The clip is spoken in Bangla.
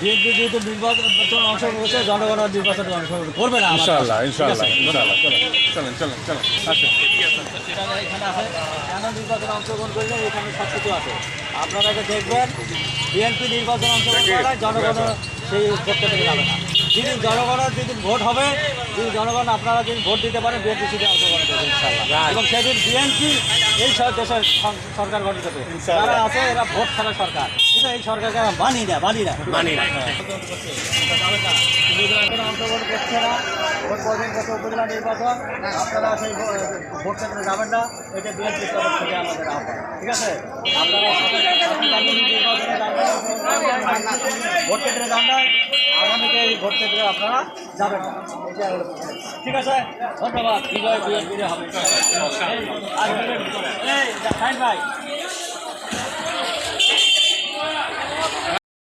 বিএনপি যেহেতু নির্বাচন অংশগ্রহণ করেছে জনগণের নির্বাচনে অংশগ্রহণ করবে। না ইনশাআল্লাহ। ইনশাআল্লাহ ইনশাআল্লাহ। চলেন চলেন চলেন আসেন। এখানে এখানে আছে কেন নির্বাচনে অংশগ্রহণ করলে এখানে সব কিছু আছে। আপনারা দেখবেন বিএনপি নির্বাচন অংশগ্রহণ করে জনগণ সেই পক্ষ থেকে যাবে না। যেদিন জনগণের যেদিন ভোট হবে যদি জনগণ আপনারা যদি ভোট দিতে পারেন বিএনপি সেদিন অংশগ্রহণ করবে ইনশাল্লাহ এবং সেদিন বিএনপি এই দেশের সরকার গঠন করবে যারা আছে এরা ভোট ছাড়া সরকার। কিন্তু এই সরকারকে মানি না মানি না মানি না অংশগ্রহণ করছে না ভোট উপজেলা নির্বাচন আপনারা সেই ভোট কেন্দ্রে যাবেন না এটা বিএনপি তরফ থেকে আমাদের আহ্বান। ঠিক আছে? আপনারা ভোট কেন্দ্রে যান না আগামীতে এই ভোট কেন্দ্রে আপনারা যাবেন। ঠিক আছে ধন্যবাদ। বিজয় বিজয় হবে। এই, সাইন ভাই।